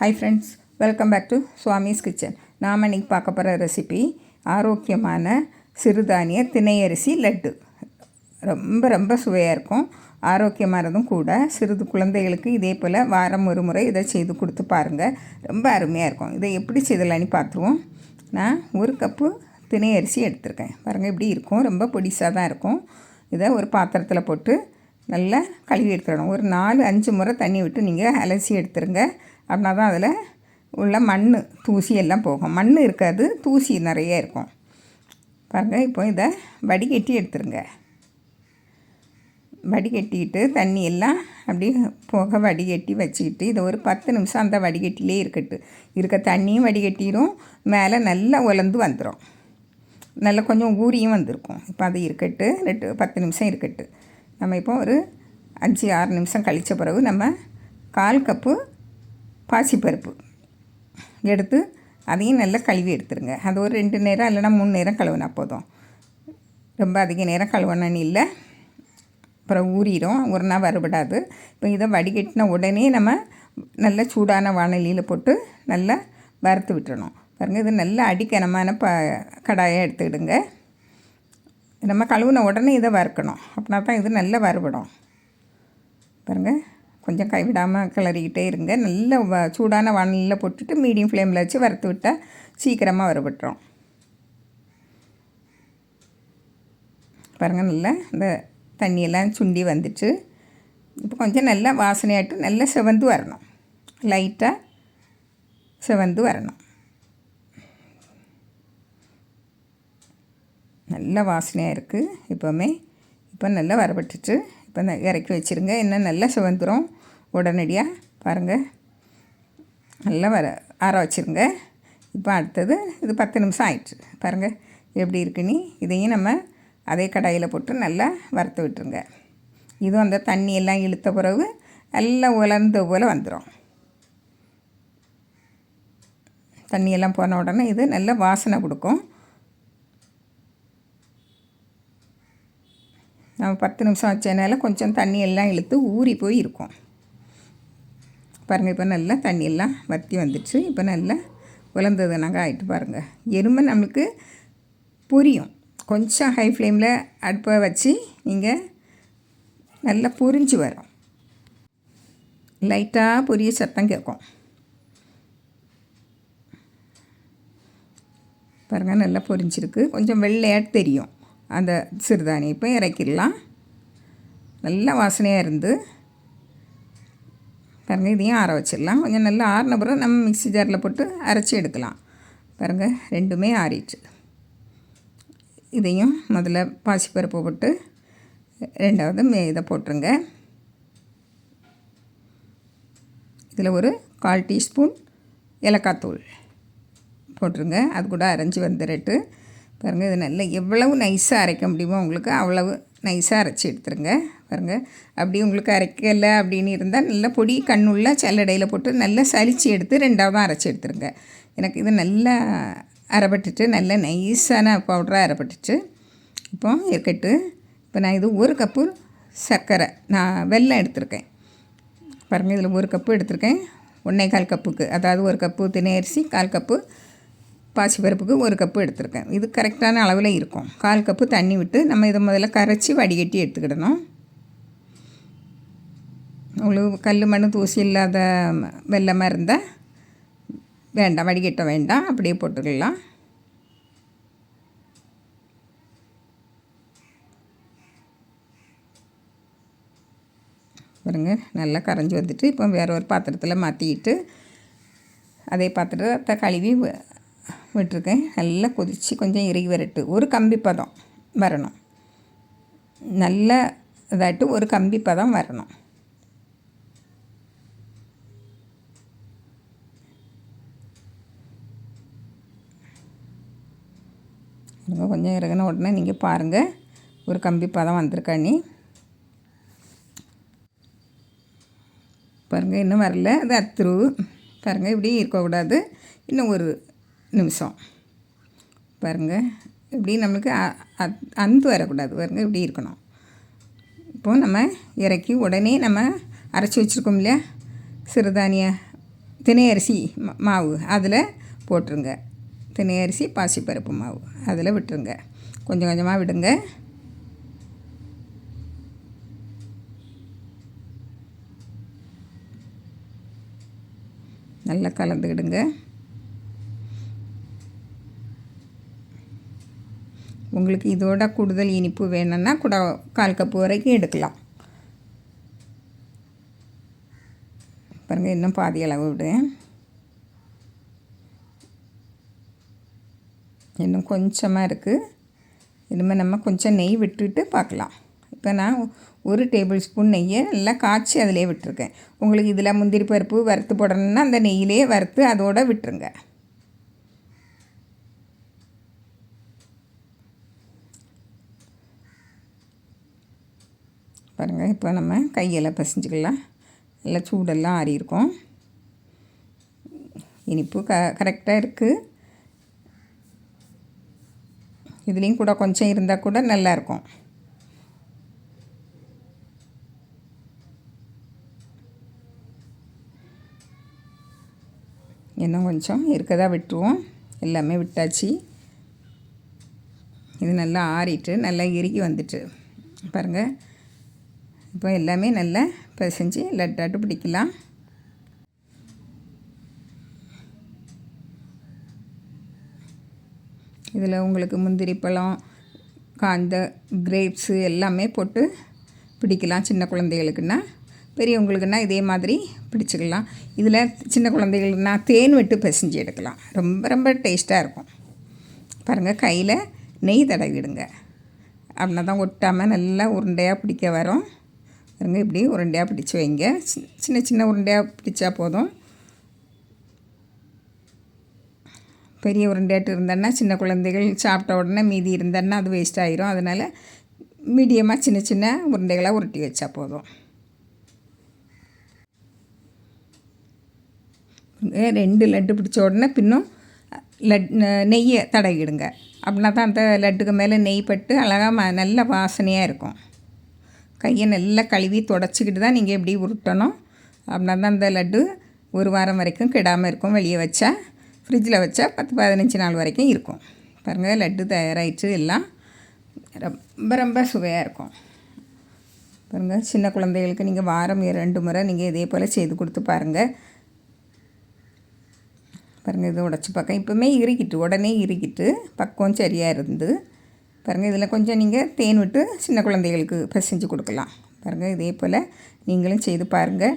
Hi friends welcome back to Swami's kitchen நாம் இன்றைக்கி பார்க்க போகிற ரெசிபி ஆரோக்கியமான சிறுதானிய திணையரிசி லட்டு. ரொம்ப ரொம்ப சுவையாக இருக்கும். ஆரோக்கியமானதும் கூட சிறிது குழந்தைகளுக்கு இதே போல் வாரம் ஒரு முறை இதை செய்து கொடுத்து பாருங்கள் ரொம்ப அருமையாக இருக்கும். இதை எப்படி செய்தலான்னு பார்த்துருவோம். நான் ஒரு கப்பு திணையரிசி எடுத்திருக்கேன். பாருங்கள் இப்படி இருக்கும். ரொம்ப பொடிசாக தான் இருக்கும். இதை ஒரு பாத்திரத்தில் போட்டு நல்லா கழுவி எடுத்துடணும். ஒரு நாலு அஞ்சு முறை தண்ணி விட்டு நீங்கள் அலசி எடுத்துருங்க. அப்படின்னா தான் அதில் உள்ள மண் தூசி எல்லாம் போகும். மண் இருக்காது தூசி நிறைய இருக்கும். பாருங்கள் இப்போ இதை வடிகட்டி எடுத்துருங்க. வடிகட்டிட்டு தண்ணி எல்லாம் அப்படியே போக வடிகட்டி வச்சுக்கிட்டு இதை ஒரு பத்து நிமிஷம் அந்த வடிகட்டிலே இருக்கட்டு. இருக்க தண்ணியும் வடிகட்டிடும் மேலே நல்லா உலர்ந்து வந்துடும் நல்லா கொஞ்சம் ஊறியும் வந்திருக்கும். இப்போ அது இருக்கட்டு ரெண்டு பத்து நிமிஷம் இருக்கட்டு. நம்ம இப்போ ஒரு அஞ்சு ஆறு நிமிஷம் கழித்த பிறகு நம்ம கால் கப்பு பாசிப்பருப்பு எடுத்து அதையும் நல்லா கழுவி எடுத்துருங்க. அது ஒரு ரெண்டு நேரம் இல்லைனா மூணு நேரம் கழுவினா போதும். ரொம்ப அதிக நேரம் கழுவணும்னு இல்லை. அப்புறம் ஊறிடும் ஒரு நாள் வறுபடாது. இப்போ இதை வடிகட்டின உடனே நம்ம நல்ல சூடான வானலியில் போட்டு நல்லா வறுத்து விட்டுறணும். பாருங்கள் இது நல்ல அடிக்கனமான ப கடாயாக எடுத்துக்கிடுங்க நம்ம கழுவின உடனே இதை வறுக்கணும். அப்படின்னா தான் இது நல்லா வறுபடும். பாருங்கள் கொஞ்சம் கைவிடாமல் கிளறிக்கிட்டே இருங்க. நல்ல வ சூடான வானலில் போட்டுட்டு மீடியம் ஃப்ளேமில் வச்சு வறுத்து விட்டால் சீக்கிரமாக வறுபட்டுரும். பாருங்கள் நல்லா இந்த தண்ணியெல்லாம் சுண்டி வந்துட்டு இப்போ கொஞ்சம் நல்லா வாசனையாட்டு நல்லா செவந்து வரணும். லைட்டாக செவந்து வரணும். நல்ல வாசனையாக இருக்குது இப்போவுமே இப்போ நல்லா வரப்பட்டுட்டு இப்போ இறக்கி வச்சுருங்க. இன்னும் நல்லா சிவந்துடும் உடனடியாக பாருங்கள் நல்லா வர ஆற வச்சுருங்க. இப்போ அடுத்தது இது பத்து நிமிஷம் ஆயிடுச்சு பாருங்கள் எப்படி இருக்குன்னு இதையும் நம்ம அதே கடாயில் போட்டு நல்லா வறுத்து விட்டுருங்க. இதுவும் அந்த தண்ணியெல்லாம் இழுத்த பிறகு நல்லா உலர்ந்த போல் வந்துடும் தண்ணியெல்லாம் போன உடனே இது நல்ல வாசனை கொடுக்கும். நம்ம பத்து நிமிஷம் வச்சதுனால கொஞ்சம் தண்ணி எல்லாம் இழுத்து ஊறி போய் இருக்கும். பாருங்கள் இப்போ நல்லா தண்ணியெல்லாம் வற்றி வந்துடுச்சு இப்போ நல்லா உலர்ந்தது நாங்கள் ஆகிட்டு பாருங்கள் எறும்பு நம்மளுக்கு புரியும். கொஞ்சம் ஹை ஃப்ளேமில் அடுப்பை வச்சு நீங்கள் நல்லா புரிஞ்சு வரும். லைட்டாக பொரிய சத்தம் கேட்கும். பாருங்கள் நல்லா பொரிஞ்சிருக்கு. கொஞ்சம் வெள்ளையாக தெரியும். அந்த சிறுதானியம் இப்போ இறக்கிடலாம். நல்லா வாசனையாக இருந்து பாருங்கள் இதையும் ஆற வச்சிடலாம். கொஞ்சம் நல்லா ஆறின பிறகு நம்ம மிக்சி ஜாரில் போட்டு அரைச்சி எடுக்கலாம். பாருங்கள் ரெண்டுமே ஆறிடுச்சு. இதையும் முதல்ல பாசிப்பருப்பு போட்டு ரெண்டாவது மே இதை போட்டுருங்க. இதில் ஒரு கால் டீஸ்பூன் ஏலக்காய்த்தூள் போட்டுருங்க. அது கூட அரைஞ்சி வந்துடுட்டு பாருங்கள் இது நல்லா எவ்வளவு நைஸாக அரைக்க முடியுமோ உங்களுக்கு அவ்வளவு நைஸாக அரைச்சி எடுத்துருங்க. பாருங்கள் அப்படி உங்களுக்கு அரைக்கலை அப்படின்னு இருந்தால் நல்லா பொடி கண்ணுள்ள சல்லடையில் போட்டு நல்லா சலித்து எடுத்து ரெண்டாவதாக அரைச்சி எடுத்துருங்க. எனக்கு இது நல்லா அரைப்பட்டுட்டு நல்ல நைஸான பவுடராக அரைப்பட்டுட்டு இப்போ இருக்கட்டு. இப்போ நான் இது ஒரு கப்பு சர்க்கரை நான் வெல்லம் எடுத்திருக்கேன். பாருங்கள் இதில் ஒரு கப்பு எடுத்திருக்கேன். ஒன்றே கால் கப்புக்கு அதாவது ஒரு கப்பு தினை அரிசி கால் கப்பு பாசிப்பருப்புக்கு ஒரு கப்பு எடுத்திருக்கேன். இது கரெக்டான அளவில் இருக்கும். கால் கப்பு தண்ணி விட்டு நம்ம இதை முதல்ல கரைச்சி வடிகட்டி எடுத்துக்கிடணும். உங்களுக்கு கல் மண் தூசி இல்லாத வெள்ளமாக இருந்தால் வேண்டாம் வடிகட்ட வேண்டாம் அப்படியே போட்டுக்கலாம் பாருங்க நல்லா கரைஞ்சி வந்துட்டு இப்போ வேற ஒரு பாத்திரத்தில் மாற்றிக்கிட்டு அதே பாத்திரத்தை கழுவி விட்டுருக்கேன் நல்லா கொதித்து கொஞ்சம் இறுகி வரட்டு ஒரு கம்பி பதம் வரணும் நல்ல இதாட்டு ஒரு கம்பி பதம் வரணும் கொஞ்சம் இறங்கின உடனே நீங்கள் பாருங்கள் ஒரு கம்பி பதம் நீ பாருங்கள் இன்னும் வரல. அது அத்துரு. பாருங்கள் இப்படி இருக்கக்கூடாது இன்னும் ஒரு நிமிஷம். பாருங்கள் இப்படி நம்மளுக்கு அந்து வரக்கூடாது. பாருங்கள் இப்படி இருக்கணும். இப்போது நம்ம இறக்கி உடனே நம்ம அரைச்சி வச்சுருக்கோம் இல்லையா? சிறுதானிய தினை அரிசி மா- மாவு. அதில் போட்டுருங்க. தினை அரிசி பாசிப்பருப்பு மாவு. அதில் விட்டுருங்க. கொஞ்சம் கொஞ்சமாக விடுங்க. நல்லா கலந்துக்கிடுங்க. உங்களுக்கு இதோட கூடுதல் இனிப்பு வேணும்னா கூட கால் கப்பு வரைக்கும் எடுக்கலாம். பாருங்கள் இன்னும் பாதி அளவு விடு. இன்னும் கொஞ்சமாக இருக்குது இனிமேல் நம்ம கொஞ்சம் நெய் விட்டுட்டு பார்க்கலாம். இப்போ நான் ஒரு டேபிள் ஸ்பூன் நெய்யை நல்லா காய்ச்சி அதிலே விட்டுருக்கேன். உங்களுக்கு இதில் முந்திரி பருப்பு வறுத்து போடணுன்னா அந்த நெய்யிலே வறுத்து அதோட விட்டுருங்க. பாருங்கள் இப்போ நம்ம கையில் பசிஞ்சுக்கலாம். நல்லா சூடெல்லாம் ஆறியிருக்கோம். இனிப்பு க கரெக்டாக இருக்குது இதுலேயும் கூட கொஞ்சம் இருந்தால் கூட நல்லாயிருக்கும் இன்னும் கொஞ்சம் இருக்கதா விட்டுருவோம். எல்லாமே விட்டாச்சு. இது நல்லா ஆறிட்டு நல்லா இறுகி வந்துட்டு. பாருங்கள் இப்போ எல்லாமே நல்லா பிசைஞ்சு லட்டாட்டு பிடிக்கலாம். இதில் உங்களுக்கு முந்திரி பழம் காந்த கிரேப்ஸு எல்லாமே போட்டு பிடிக்கலாம் சின்ன குழந்தைகளுக்குன்னா. பெரியவங்களுக்குன்னா இதே மாதிரி பிடிச்சிக்கலாம். இதில் சின்ன குழந்தைகளுக்குனா தேன் விட்டு பிசைஞ்சு எடுக்கலாம். ரொம்ப ரொம்ப டேஸ்ட்டாக இருக்கும். பாருங்கள் கையில் நெய் தடவிடுங்க. அப்படின்னா தான் ஒட்டாமல் நல்லா உருண்டையாக பிடிக்க வரும். பாருங்கள் இப்படி உருண்டையாக பிடிச்சி வைங்க. சி- சின்ன சின்ன உருண்டையாக பிடிச்சா போதும். பெரிய உருண்டையாட்டு இருந்தேன்னா சின்ன குழந்தைகள் சாப்பிட்ட உடனே மீதி இருந்தேன்னா அது வேஸ்ட் ஆயிரும். அதனால் மீடியமாக சின்ன சின்ன உருண்டைகளாக உருட்டி வச்சா போதும். ரெண்டு லட்டு பிடிச்ச உடனே பின்னும் லட் நெய்யை தடவிடுங்க. அப்படின்னா தான் அந்த லட்டுக்கு மேலே நெய் பட்டு அழகாக ம நல்ல வாசனையாக இருக்கும். கையை நல்லா கழுவி தொடச்சிக்கிட்டு தான் நீங்கள் எப்படி உருட்டணும். அப்படின்னா தான் அந்த லட்டு ஒரு வாரம் வரைக்கும் கெடாமல் இருக்கும் வெளியே வச்சா. ஃப்ரிட்ஜில் வச்சா பத்து பதினஞ்சு நாள் வரைக்கும் இருக்கும். பாருங்கள் லட்டு தயாராகிட்டு எல்லாம் ரொம்ப ரொம்ப சுவையாக இருக்கும். பாருங்கள் சின்ன குழந்தைகளுக்கு நீங்கள் வாரம் ரெண்டு முறை நீங்கள் இதே போல் செய்து கொடுத்து பாருங்கள் பாருங்கள் இது உடச்சி பார்க்க. இப்போவுமே இறுக்கிட்டு உடனே இறுக்கிட்டு பக்குவம் சரியாக இருந்து பாருங்கள் இதில் கொஞ்சம் நீங்கள் தேன் விட்டு சின்ன குழந்தைகளுக்கு பசைஞ்சு கொடுக்கலாம். பாருங்கள் இதே போல் நீங்களும் செய்து பாருங்கள்